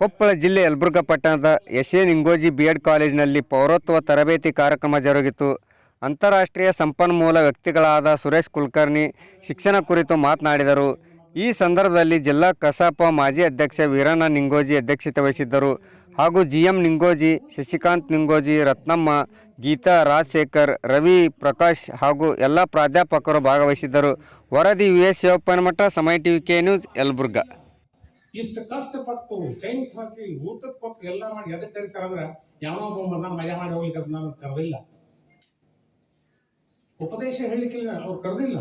ಕೊಪ್ಪಳ ಜಿಲ್ಲೆ ಯಲಬುರ್ಗಾ ಪಟ್ಟಣದ S A Ningoji B Ed ಕಾಲೇಜಿನಲ್ಲಿ ಪೌರತ್ವ ತರಬೇತಿ ಕಾರ್ಯಕ್ರಮ ಜರುಗಿತು. ಅಂತಾರಾಷ್ಟ್ರೀಯ ಸಂಪನ್ಮೂಲ ವ್ಯಕ್ತಿಗಳಾದ ಸುರೇಶ್ ಕುಲಕರ್ಣಿ ಶಿಕ್ಷಣ ಕುರಿತು ಮಾತನಾಡಿದರು. ಈ ಸಂದರ್ಭದಲ್ಲಿ ಜಿಲ್ಲಾ ಕಸಾಪ ಮಾಜಿ ಅಧ್ಯಕ್ಷ ವೀರಣ್ಣ ನಿಂಗೋಜಿ ಅಧ್ಯಕ್ಷತೆ ವಹಿಸಿದ್ದರು. ಹಾಗೂ ಜಿ ಎಂ ನಿಂಗೋಜಿ, ಶಶಿಕಾಂತ್ ನಿಂಗೋಜಿ, ರತ್ನಮ್ಮ, ಗೀತಾ ರಾಜಶೇಖರ್, ರವಿ ಪ್ರಕಾಶ್ ಹಾಗೂ ಎಲ್ಲ ಪ್ರಾಧ್ಯಾಪಕರು ಭಾಗವಹಿಸಿದ್ದರು. ವರದಿ ಯು ಎಸ್ ಶಿವಪ್ಪನಮಠ ಸಮಯ ಟಿವಿ ಕೆ ನ್ಯೂಸ್, ಯಲಬುರ್ಗಾ. ಇಷ್ಟು ಕಷ್ಟಪಟ್ಟು ಟೈಮ್ ಹಾಕಿ ಊಟಕ್ಕೆ ಕೊಟ್ಟು ಎಲ್ಲ ಮಾಡಿ ಎದಕ್ಕೆ ಕರೀತಾರೆ ಅಂದ್ರೆ ಯಾವ ಬಂದ ಮಜಾ ಮಾಡಿ ಹೋಗ್ಲಿಕ್ಕೆ ಅದು ನಾನು ಕರೆದಿಲ್ಲ. ಉಪದೇಶ ಹೇಳಲಿಕ್ಕಿಲ್ಲ, ಅವ್ರು ಕರೆದಿಲ್ಲ.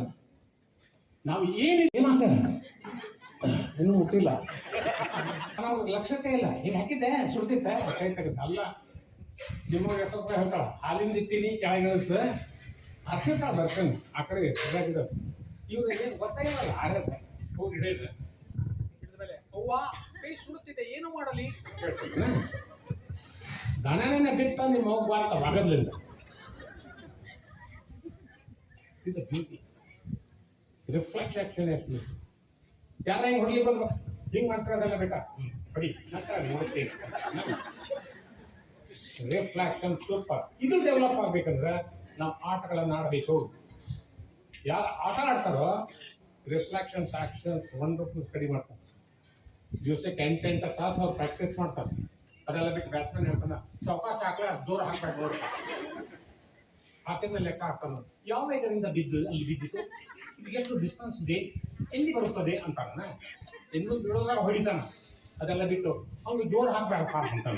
ನಾವು ಏನು ಏನಾಗ್ತಾರೆ ಇನ್ನೂ ಮುಟ್ಟಿಲ್ಲ. ನಾವು ಲಕ್ಷಕ್ಕೆ ಇಲ್ಲ. ಹಿಂಗೆ ಹಾಕಿದ್ದೆ, ಸುಡ್ತಿದ್ದೆ, ಕೈ ತೆಗೆದ ಅಲ್ಲ ನಿಮಗೆ ಹೇಳ್ತಾಳ? ಹಾಲಿಂದ ಇಟ್ಟಿನಿ ಕೆಳಗಿಳಿಸ ಹಾಕಿರ್ತಾಳ ದರ್ಶನ್, ಆ ಕಡೆ ಇವ್ರಿಗೆ ಏನು ಗೊತ್ತಾಗಿಲ್ಲ ಆಗತ್ತೆ ಹೋಗಿ ಹಿಡಿಯುತ್ತೆ. ಅವ್ವ, ಕೈ ಸುಡುತ್ತಿದೆ, ಏನು ಮಾಡಲಿ? ದನನೇ ಬಿತ್ತ ನಿಮ್ಮ ಹೋಗಿ ಬಾರ್ತ ಬಗದ್ಲಿಂದ ಸಿದ ಬ್ಯೂಟಿ ರಿಫ್ಲೆಕ್ಷನ್ ಎಷ್ಟು ಯಾರ ಹಿಂಗೆ ಹೊಡ್ಲಿ ಬಂದ್ರು ಹಿಂಗೆ ಮಾಡ್ತಾರೆ ಅದೆಲ್ಲ ಬೇಕಾ? ಹೊಡಿ. ರಿಫ್ಲೆಕ್ಷನ್ ಸೂಪರ್ ಇದು ಡೆವಲಪ್ ಆಗ್ಬೇಕಂದ್ರೆ ನಾವು ಆಟಗಳನ್ನು ಆಡಬೇಕು. ಯಾರು ಆಟ ಆಡ್ತಾರೋ ರಿಫ್ಲೆಕ್ಷನ್ಸ್ ಆಕ್ಷನ್ಸ್ ವಂಡರ್ಫುಲ್ ಸ್ಟಡಿ ಮಾಡ್ತಾರೆ. ದಿವಸಕ್ಕೆ ಎಂಟು ಎಂಟು ತಾಸು ಅವ್ರು ಪ್ರಾಕ್ಟೀಸ್ ಮಾಡ್ತಾರೆ. ಅದೆಲ್ಲ ಬಿಟ್ಟು ಬ್ಯಾಟ್ಸ್ಮನ್ ಹೇಳ್ತಾನ, ಚೌಕಾಸ್ ಹಾಕ್ಲೆ, ಅಷ್ಟು ಜೋರು ಹಾಕ್ಬೇಕು ನೋಡಿ. ಹಾಕಿದ ಲೆಕ್ಕ ಹಾಕ್ತಾನ ಯಾವ ವೇಗದಿಂದ ಬಿದ್ದು ಅಲ್ಲಿ ಬಿದ್ದಿತ್ತು ಇದು ಎಷ್ಟು ಡಿಸ್ಟೆನ್ಸ್ ಇದೆ? ಎಲ್ಲಿ ಬರುತ್ತದೆ? ಅಂತಾನ. ಇನ್ನು ಬಿಡೋದಾಗ ಹೊಡಿತಾನ. ಅದೆಲ್ಲ ಬಿಟ್ಟು, ಅವ್ನು ಜೋರು ಹಾಕ್ಬೇಕಪ್ಪ ಅಂತಾನ.